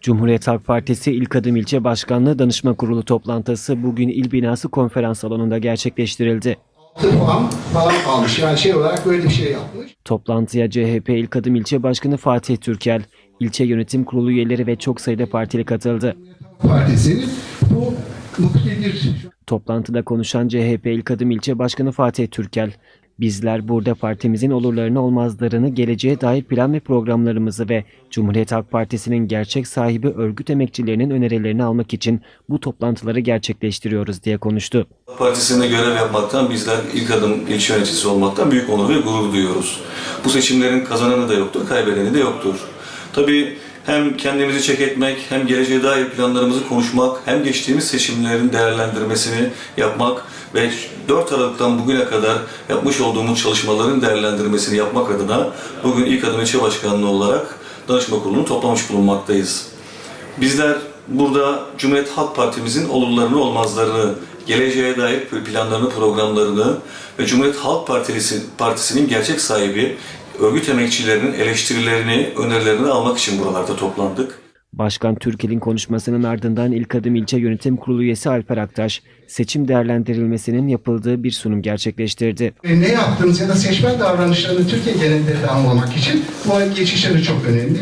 Cumhuriyet Halk Partisi İlk Adım İlçe Başkanlığı Danışma Kurulu toplantısı bugün il binası konferans salonunda gerçekleştirildi. 6 puan falan almış. Yani şey olarak böyle bir şey yapmış. Toplantıya CHP İlk Adım İlçe Başkanı Fatih Türkel, ilçe yönetim kurulu üyeleri ve çok sayıda partili katıldı. Partisi'nin bu muktedir Toplantıda konuşan CHP İlk Adım İlçe Başkanı Fatih Türkel, bizler burada partimizin olurlarını olmazlarını, geleceğe dair plan ve programlarımızı ve Cumhuriyet Halk Partisi'nin gerçek sahibi örgüt emekçilerinin önerilerini almak için bu toplantıları gerçekleştiriyoruz diye konuştu. Partisinde görev yapmaktan bizler ilk adım ilçe yöneticisi olmaktan büyük onur ve gurur duyuyoruz. Bu seçimlerin kazananı da yoktur, kaybedeni de yoktur. Tabii hem kendimizi çek etmek, hem geleceğe dair planlarımızı konuşmak, hem geçtiğimiz seçimlerin değerlendirmesini yapmak ve 4 Aralık'tan bugüne kadar yapmış olduğumuz çalışmaların değerlendirmesini yapmak adına bugün ilk adım ilçe başkanlığı olarak danışma kurulunu toplamış bulunmaktayız. Bizler burada Cumhuriyet Halk Partimizin olurlarını olmazlarını, geleceğe dair planlarını, programlarını ve Cumhuriyet Halk Partisi, Partisi'nin gerçek sahibi örgüt emekçilerinin eleştirilerini, önerilerini almak için buralarda toplandık. Başkan Türkel'in konuşmasının ardından İlk Adım İlçe Yönetim Kurulu üyesi Alper Aktaş, seçim değerlendirilmesinin yapıldığı bir sunum gerçekleştirdi. E, ne yaptığımız ya da seçmen davranışlarını Türkiye genelinde de anlamak için bu geçişleri çok önemli.